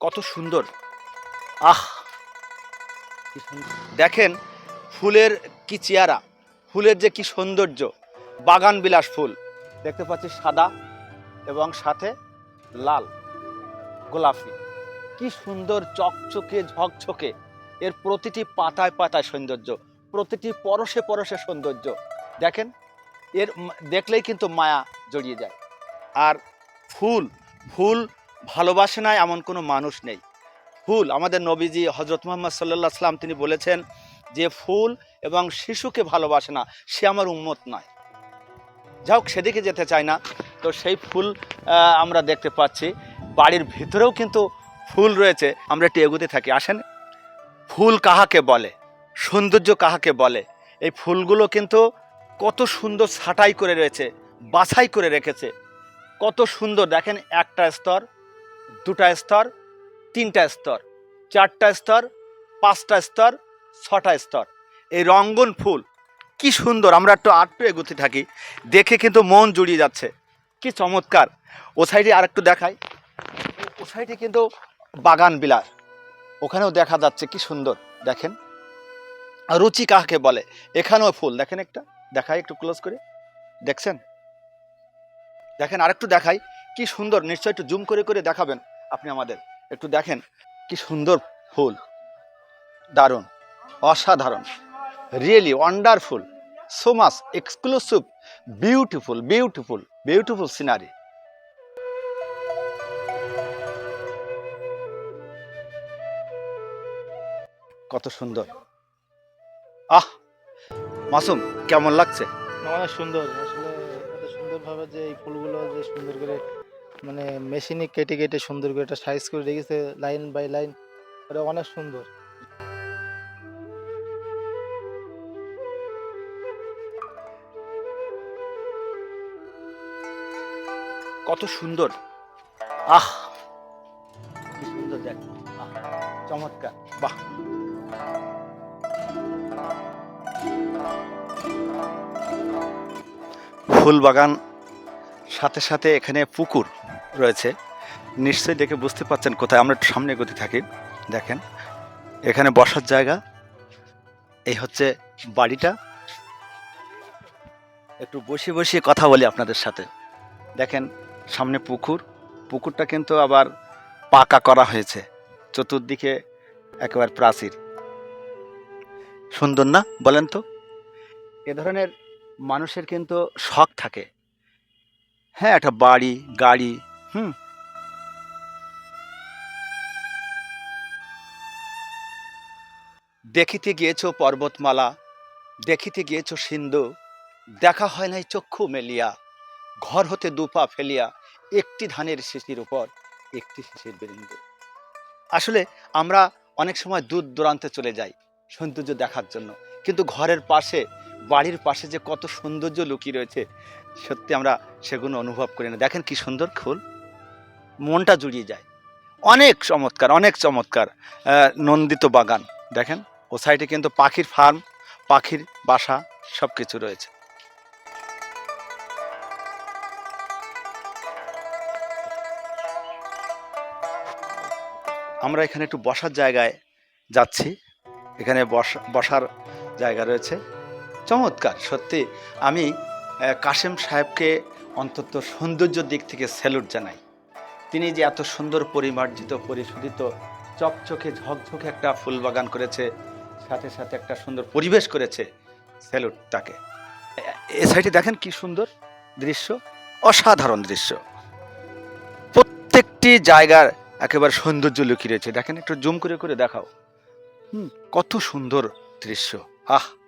কত সুন্দর। আহ! দেখেন ফুলের কি চেয়ারা ফুলের যে কি সৌন্দর্য, বাগান বিলাস ফুল। দেখতে পাচ্ছি সাদা এবং সাথে লাল, গোলাপি। কি সুন্দর চকচকে, ঝকঝকে। এর প্রতিটি পাতায় পাতায় সৌন্দর্য, প্রতিটি পরশে পরশে সৌন্দর্য। দেখেন, এর দেখলেই কিন্তু মায়া জড়িয়ে যায়। আর ফুল ফুল ভালোবাসে না এমন কোনো মানুষ নেই। ফুল, আমাদের নবীজি হজরত মোহাম্মদ সাল্লাহ সাল্লাম তিনি বলেছেন যে, ফুল এবং শিশুকে ভালোবাসে না, সে আমার উন্মত নয়। যাই হোক, সেদিকে যেতে চাই না। তো সেই ফুল আমরা দেখতে পাচ্ছি। বাড়ির ভিতরেও কিন্তু ফুল রয়েছে। আমরা একটু এগুতে থাকি। আসেন। ফুল কাহাকে বলে? সৌন্দর্য কাহাকে বলে? এই ফুলগুলো কিন্তু কত সুন্দর ছাঁটাই করে রয়েছে বাছাই করে রেখেছে। কত সুন্দর। দেখেন একটা স্তর দুটা স্তর, তিনটা স্তর, চারটা স্তর, পাঁচটা স্তর, ছটা স্তর। এই রঙ্গন ফুল, কি সুন্দর, আমরা একটু আটটু এগুতে থাকি। দেখে কিন্তু মন জুড়িয়ে যাচ্ছে। কি চমৎকার। ও সাইডে আর একটু দেখাই। ও সাইডে কিন্তু বাগান বিলাস। ওখানেও দেখা যাচ্ছে কি সুন্দর, দেখেন। রুচি কাকে বলে? এখানেও ফুল, দেখেন একটা। দেখাই একটু ক্লোজ করে। দেখছেন? দেখেন, আরেকটু দেখাই। কি সুন্দর, নিশ্চয় একটু জুম করে করে দেখাবেন আপনি আমাদের। একটু দেখেন, কি সুন্দর ফুল। দারুণ, অসাধারণ। Really wonderful so much exclusive beautiful beautiful beautiful scenery কত সুন্দর। আহ, মাসুম, কেমন লাগছে? অনেক সুন্দর, আসলে এত সুন্দরভাবে যে এই ফুলগুলো যে সুন্দর করে মানে মেশিনে কেটে কেটে সুন্দর করে একটা সাইজ করে রেখেছে লাইন বাই লাইন এটা অনেক সুন্দর। কত সুন্দর। আহ কি সুন্দর দেখ। চমৎকার। বাহ। ফুল বাগান সাথে সাথে এখানে পুকুর। রয়েছে, নিশ্চয়ই দেখে বুঝতে পারছেন কোথায় আমরা একটু সামনে গতি থাকি। দেখেন, এখানে বসার জায়গা, এই হচ্ছে বাড়িটা। একটু বসে বসে কথা বলি আপনাদের সাথে। দেখেন, সামনে পুকুর, পুকুরটা কিন্তু আবার পাকা করা হয়েছে, চতুর্দিকে একেবারে প্রাচীর। সুন্দর না? বলেন তো। এ ধরনের মানুষের কিন্তু শখ থাকে। হ্যাঁ একটা বাড়ি, গাড়ি হুম। দেখিতে গিয়েছ পর্বতমালা, দেখিতে গিয়েছ সিন্ধু, দেখা হয় নাই চক্ষু মেলিয়া, ঘর হতে দুপা ফেলিয়া, একটি ধানের শিশির উপর, একটি শিশির বিন্দু। আসলে আমরা অনেক সময় দূর দূরান্তে চলে যাই সৌন্দর্য দেখার জন্য, কিন্তু ঘরের পাশে, বাড়ির পাশে যে কত সৌন্দর্য লুকিয়ে রয়েছে, সত্যি আমরা সেগুলো অনুভব করি না। দেখেন কি সুন্দর ফুল মনটা জুড়িয়ে যায়। অনেক চমৎকার অনেক চমৎকার নন্দিত বাগান। দেখেন, ও সাইডে কিন্তু পাখির ফার্ম, পাখির বাসা সব কিছু রয়েছে। আমরা এখানে একটু বসার জায়গায় যাচ্ছি। এখানে বসা, বসার জায়গা রয়েছে। চমৎকার, সত্যি। আমি কাশেম সাহেবকে অন্তত সৌন্দর্যের দিক থেকে স্যালুট জানাই। তিনি যে এত সুন্দর পরিমার্জিত, পরিশোধিত, চকচকে, ঝকঝকে একটা ফুল বাগান করেছে, সাথে সাথে একটা সুন্দর পরিবেশ করেছে, স্যালুট তাকে। এ- সাইডে দেখেন কি সুন্দর দৃশ্য? অসাধারণ দৃশ্য। প্রত্যেকটি জায়গার একেবারে সৌন্দর্য লুকিয়ে রয়েছে। দেখেন একটু জুম করে করে দেখাও। হুম, কত সুন্দর দৃশ্য। আহ!